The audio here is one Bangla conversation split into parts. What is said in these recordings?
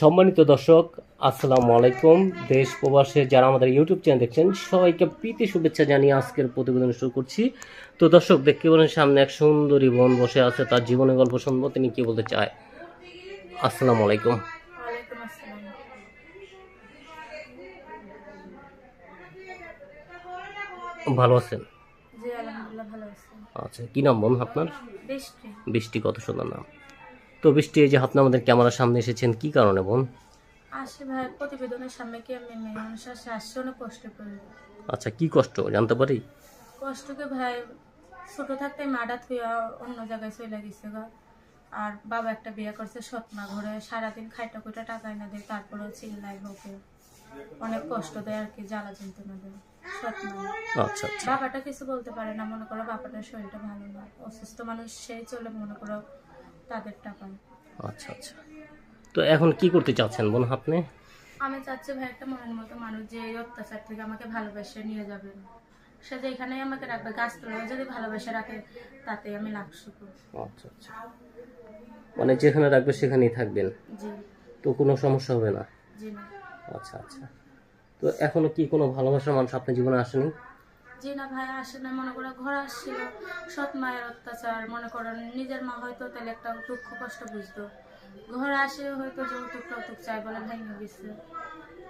সম্মানিত দর্শক আসসালামু আলাইকুম। দেশ প্রবাসে যারা আমাদের ইউটিউব চ্যানেল দেখছেন সবাইকে প্রীতি শুভেচ্ছা জানিয়ে আজকের প্রতিবেদন শুরু করছি। তো দর্শক দেখতে পারেন সামনে এক সুন্দরী বোন বসে আছে তার জীবনের গল্প শুনব তিনি কি বলতে চায়? আসসালামু আলাইকুম। ভালো আছেন? আচ্ছা কি নাম বোন আপনার? বৃষ্টি কত সুন্দর নাম। তো বৃষ্টি এই যে আপনি আমাদের ক্যামেরার সামনে এসেছেন কি কারণে বোন আসে ভাই প্রতিবেদনের সামনে কি আমি মানুষ আসে? আসছে অনেক কষ্ট করি। আচ্ছা কি কষ্ট জানতে পারি? কষ্টকে ভাই ছোট থাকতে মাডা থুয়া অন্য জায়গায় চলে গেছে গা। আর বাবা একটা বিয়ে করছে সৎমা ঘরে সারাদিন খাইটা খুঁটা টাকা এনে দেয় তারপরেও চিল্লাই হোকে অনেক কষ্ট দেয় আর কি জ্বালা যন্ত্রণা দেয় আচ্ছা আচ্ছা। বাবাটা কিছু বলতে পারে না মনে করো বাবাটার শরীরটা ভালো না অসুস্থ মানুষ সেই চলে মনে করো তাদের টাকা। আচ্ছা আচ্ছা। তো এখন কি করতে চাচ্ছেন বোন আপনি? আমি চাচ্ছি ভাই একটা মনের মতো মানুষ যে এই অত্যাচার থেকে আমাকে ভালোবেসে নিয়ে যাবে। সে যে যেখানেই আমাকে রাখবে গাছতলায় যদি ভালোবেসে রাখে তাতে আমি লাভ আচ্ছা আচ্ছা। মানে যেখানে রাখবে সেখানেই থাকবেন? জি। তো কোনো সমস্যা হবে না? জি না। আচ্ছা আচ্ছা। তো এখনও কি কোনো ভালোবাসার মানুষ আপনার জীবনে আসেনি? জি না ভাই আসে না মনে করো ঘর আসছিল সৎ মায়ের অত্যাচার মনে করো নিজের মা হয়তো তাহলে একটা দুঃখ কষ্ট বুঝতো। ঘরে আসে হয়তো যৌতুক টৌতুক চাই বলে ভেঙে গেছে।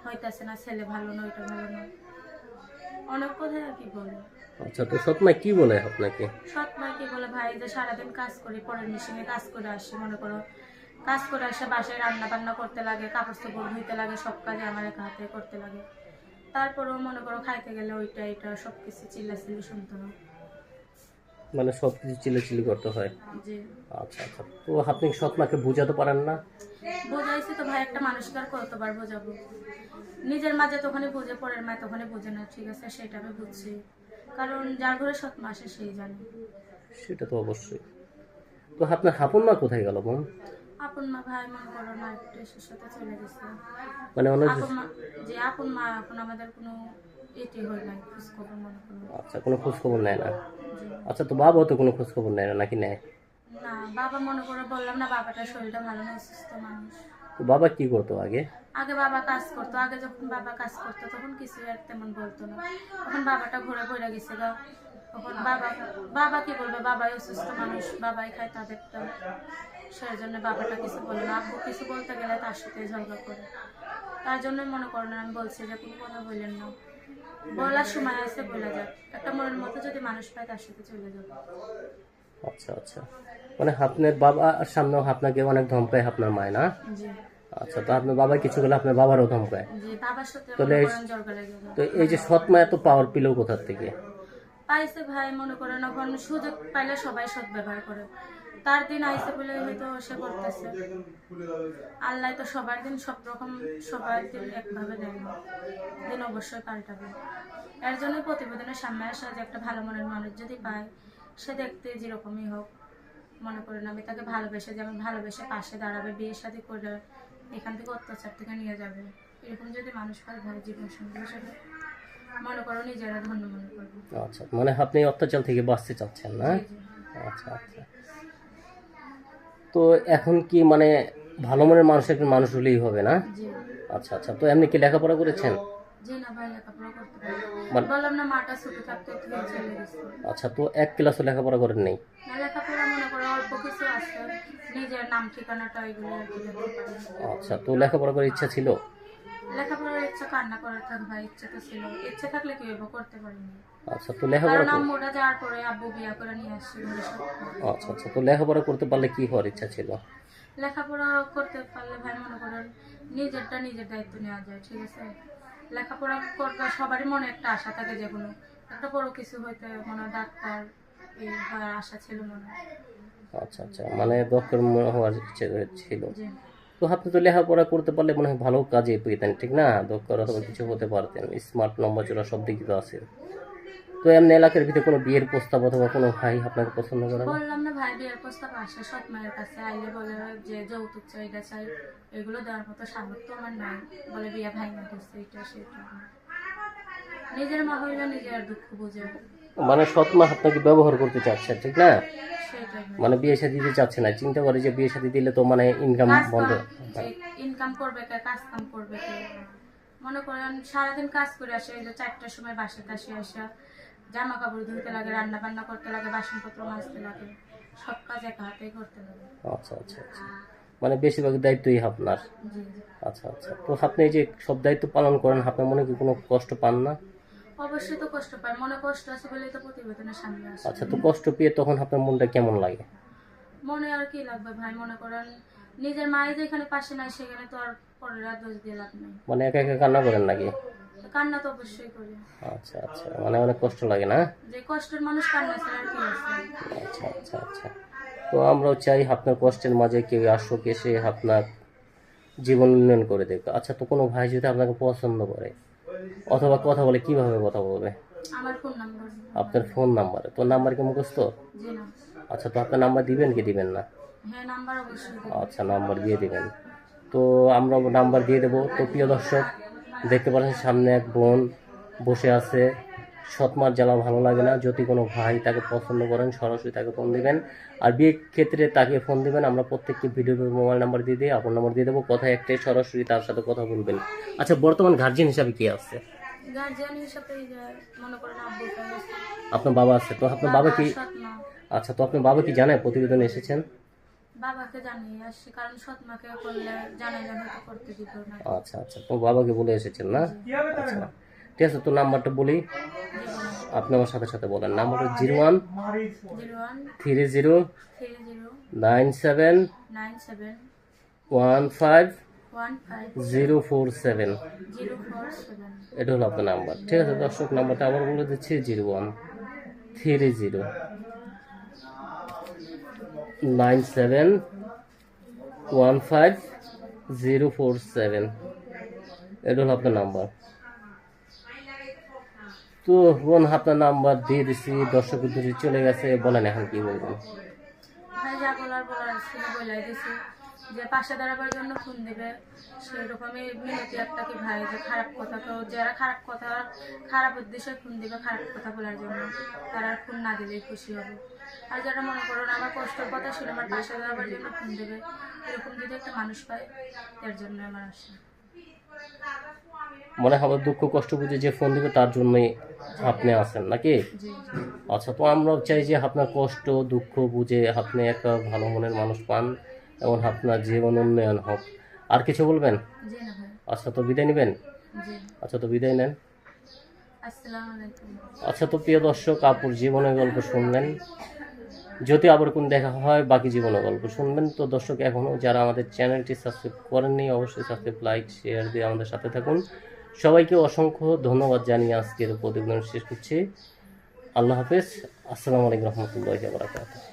হইতাছে না ছেলে ভালো না ওইটা ভালো না। অনেক কথাই আর কি বলে। আচ্ছা তো সৎমাই কি বলে আপনাকে? সৎ মা কি বলে ভাই? যে সারাদিন কাজ করি পরের মেশিনে কাজ করে আসি মনে করো কাজ করে আসে বাসায় রান্না বান্না করতে লাগে কাপড় চোপড় ধুইতে লাগে সব কাজে আমার একা হাতে করতে লাগে। তারপরেও মনে করো খাইতে গেলে ওইটা এটা সব কিছু চিল্লাচিল্লি শুনতে হয় মানে সব কিছু চিলেচিলি করতে হয়? আচ্ছা আচ্ছা। তো আপনি সৎমাকে বোঝাতে পারেন না? বোঝাইছি তো ভাই একটা মানুষকে আর কতবার বোঝাবো? নিজের মাঝে তখনই বোঝে পরের মায় তখনই বোঝে না ঠিক আছে? সেটা আমি বুঝছি। কারণ যার ঘরে সৎ মা আসে সেই জানে। সেটা তো অবশ্যই। তো আপনার হাপন মা কোথায় গেল বোন? আপন মা ভাই মনে করো না একটু সাথে চলে গেছে। মানে অনেক মা যে আপন মা এখন আমাদের কোনো এটি হয় নাই খোঁজখবর মনে করো আচ্ছা কোনো খোঁজ খবর নেয় না। আচ্ছা তো বাবাও তো কোনো খোঁজ খবর নেয় না নাকি নেয়? না বাবা মনে করে বললাম না বাবাটার শরীরটা ভালো না অসুস্থ মানুষ। তো বাবা কি করতো আগে? আগে বাবা কাজ করতো আগে যখন বাবা কাজ করতো তখন কিছু আর তেমন বলতো না। তখন বাবাটা ঘুরে ঘুরে গেছে গা। তখন বাবা বাবা কি বলবে? বাবাই অসুস্থ মানুষ বাবাই খায় তাদেরটা। সেই জন্য বাবাটা কিছু বলে না। আব্বু কিছু বলতে গেলে তার সাথে ঝগড়া করে। তার জন্য মনে করেন আমি বলছি যে কোনো কথা বললেন না। বলার সময় আছে বলে যাক। একটা মনের মতো যদি মানুষ পায় তার সাথে চলে যাবে আচ্ছা আচ্ছা। মানে আপনার বাবা সামনেও আপনাকে অনেক ধমকায় আপনার মায় না? জি। আচ্ছা তো আপনার বাবা কিছু গেলে আপনার বাবারও ধমকায়? জি বাবার সাথে তাহলে তো এই যে সৎ মা এত পাওয়ার পেল কোথার থেকে? পাইছে ভাই মনে করেন এখন সুযোগ পাইলে সবাই সৎ ব্যবহার করে। তার দিন আইসে বলে হয়তো সে করতেছে। আল্লাহ তো সবার দিন সব রকম সবার দিন একভাবে দেয় না। দিন অবশ্যই পাল্টাবে। এর জন্য প্রতিবেদনের সামনে আসা যে একটা ভালো মনের মানুষ যদি পায় সে দেখতে যেরকমই হোক মনে করেন আমি তাকে ভালোবেসে যেমন ভালোবেসে পাশে দাঁড়াবে বিয়ে শাদী করে এখান থেকে অত্যাচার থেকে নিয়ে যাবে এরকম যদি মানুষ পায় ভাই জীবন সঙ্গী হিসেবে মনে করো নিজেরা ধন্য মনে করবে। আচ্ছা মানে আপনি অত্যাচার থেকে বাঁচতে চাচ্ছেন না। আচ্ছা আচ্ছা। তো এখন কি মানে ভালো মনের মানুষ একজন মানুষ হলেই হবে না? আচ্ছা আচ্ছা। তো এমনি কি লেখাপড়া করেছেন? মানে- আচ্ছা তো এক ক্লাসও লেখাপড়া করেন নেই? আচ্ছা তো লেখাপড়া করার ইচ্ছা ছিল? লেখাপড়ার ইচ্ছা কান্না করার থাক ভাই ইচ্ছা তো ছিল ইচ্ছা থাকলে কি হইব করতে পারিনি। আচ্ছা তো লেখাপড়া কারণ কর- আম্মুটা যাওয়ার পরে আব্বু বিয়া করে নিয়ে আসছে ঘরে সব। আচ্ছা আচ্ছা তো লেখাপড়া করতে পারলে কি হওয়ার ইচ্ছা ছিল? লেখাপড়া করতে পারলে ভাই মনে করেন নিজেরটা নিজের দায়িত্ব নেওয়া যায় ঠিক আছে? লেখাপড়া করবে সবারই মনে একটা আশা থাকে যে কোনো একটা বড় কিছু হইতে মনে ডাক্তার এই আশা ছিল মনে আচ্ছা আচ্ছা মানে ডক্টর হওয়ার ইচ্ছে ছিল। জি। তো আপনি তো লেখাপড়া করতে পারলে মনে হয় ভালো কাজে পেতেন, ঠিক না? দক্ষর অথবা কিছু হতে পারতেন। স্মার্ট নম্বর চোরা সব দিকে তো আছে। তো এমনি এলাকার ভিতরে কোনো বিয়ের প্রস্তাব অথবা কোনো ভাই আপনাকে পছন্দ করে? বললাম না, ভাই বিয়ের প্রস্তাব আসে, সৎ মায়ের কাছে। আইলে বলে যে, যৌতুক চাই এগুলো দেওয়ার মতো সামর্থ্য আমার নাই। বলে, বিয়ে ভাই না এটা, সেটা। নিজের মা হইলে নিজের দুঃখ বুঝে। মানে সৎ মা আপনাকে ব্যবহার করতে চাচ্ছে ঠিক না? মানে বিয়ে শাদি দিতে চাচ্ছে না চিন্তা করে যে বিয়ে শাদি দিলে তো মানে ইনকাম বন্ধ। ইনকাম করবে কে কাজ কাম করবে কে। মনে করেন সারাদিন কাজ করে আসে এই যে চারটার সময় বাসাতে আসে আসা জামা কাপড় ধুতে লাগে রান্না বান্না করতে লাগে বাসনপত্র মাজতে লাগে সব কাজ একা হাতেই করতে লাগে। আচ্ছা আচ্ছা আচ্ছা। মানে বেশিরভাগ দায়িত্বই আপনার। আচ্ছা আচ্ছা। তো আপনি এই যে সব দায়িত্ব পালন করেন আপনার মনে কি কোনো কষ্ট পান না? অবশ্যই তো কষ্ট পায় মনে কষ্ট আছে বলেই তো প্রতিবেদনের সামনে আসে। আচ্ছা তো কষ্ট পেয়ে তখন আপনার মনটা কেমন লাগে? মনে আর কি লাগবে ভাই মনে করেন নিজের মায়ের যেখানে পাশে নাই সেখানে তো আর পরের আর দোষ দিয়ে লাভ নেই। মানে একা একা কান্না করেন নাকি? কান্না তো অবশ্যই করি। আচ্ছা আচ্ছা মানে অনেক কষ্ট লাগে না? যে কষ্টের মানুষ কান্না ছাড়া আর কি আছে। আচ্ছা আচ্ছা আচ্ছা। তো আমরাও চাই আপনার কষ্টের মাঝে কেউ আসুক এসে আপনার জীবন উন্নয়ন করে দেবে আচ্ছা তো কোনো ভাই যদি আপনাকে পছন্দ করে অথবা কথা বলে কীভাবে কথা বলবে? আমার ফোন নাম্বার আপনার ফোন নাম্বার তো নাম্বার কি মুখস্থ? জি না। আচ্ছা তো আপনার নাম্বার দিবেন কি দিবেন না? হ্যাঁ নাম্বার অবশ্যই দেবো। আচ্ছা নাম্বার দিয়ে দিবেন। তো আমরা নাম্বার দিয়ে দেবো। তো প্রিয় দর্শক দেখতে পাচ্ছেন সামনে এক বোন বসে আছে। সৎমার জ্বালা ভালো লাগে না। যদি কোনো ভাই তাকে পছন্দ করেন সরাসরি তাকে ফোন দেবেন। আর বিয়ের ক্ষেত্রে তাকে ফোন দেবেন। আমরা প্রত্যেককে ভিডিও মোবাইল নাম্বার দিয়ে দিই আপনার নাম্বার দিয়ে দেবো। কথা একটাই সরাসরি তার সাথে কথা বলবেন। আচ্ছা বর্তমান গার্জিয়ান হিসাবে কি আছে? আপনার বাবা আছে। তো আপনার বাবা কি আচ্ছা তো আপনার বাবা কি জানায় প্রতিবেদন এসেছেন? বাবাকে জানিয়ে আসছি কারণ সৎ মাকে করলে জানাইলে হয়তো করতে দিত না আচ্ছা আচ্ছা। তো বাবাকে বলে এসেছেন না? আচ্ছা। ঠিক আছে, তো নাম্বারটা বলি। আপনি আমার সাথে সাথে বলেন। নাম্বারটা zero one three zero nine seven one five zero four seven. এটা হলো আপনার নাম্বার। ঠিক আছে, দর্শক, নাম্বারটা আবার বলে দিচ্ছি, zero one three zero nine seven one five zero four seven. এটা হলো আপনার নাম্বার। তো বোন আপনার নাম্বার দিয়ে দিছি, দর্শক উদ্দেশ্যে চলে গেছে, বলেন এখন কি বলবেন? ভাই, যা বলার বলার ছিল বলাই দিছি। যে পাশে দাঁড়াবার জন্য ফোন দেবে, সেরকমই মিনতি একটা কি ভাই, যে খারাপ কথা তো, যারা খারাপ কথা, খারাপ উদ্দেশ্যে ফোন দিবে, খারাপ কথা বলার জন্য, তারা ফোন না দিলেই খুশি হবে। আর যারা মনে করুন আমার কষ্টের কথা শুনে আমার পাশে দাঁড়াবার জন্য ফোন দেবে, এরকম যদি একটা মানুষ পায় এর জন্য আমার আশা। মনে হবে দুঃখ কষ্ট বুঝে যে ফোন দিবে তার জন্যই আপনি আছেন নাকি? আচ্ছা তো আমরাও চাই যে আপনার কষ্ট দুঃখ বুঝে আপনি একটা ভালো মনের মানুষ পান এবং আপনার জীবন উন্নয়ন হোক। আর কিছু বলবেন? আচ্ছা তো বিদায় নেবেন? আচ্ছা তো বিদায় নেন। আচ্ছা তো প্রিয় দর্শক আপুর জীবনের গল্প শুনলেন। যদি আবার কোন দেখা হয় বাকি জীবনের গল্প শুনবেন। তো দর্শক এখনও যারা আমাদের চ্যানেলটি সাবস্ক্রাইব করেননি অবশ্যই সাবস্ক্রাইব লাইক শেয়ার দিয়ে আমাদের সাথে থাকুন। সবাইকে অসংখ্য ধন্যবাদ জানিয়ে আজকের প্রতিবেদন শেষ করছি আল্লাহ হাফেজ। আসসালামু আলাইকুম রহমতুল্লাহ বারাকাতুহ।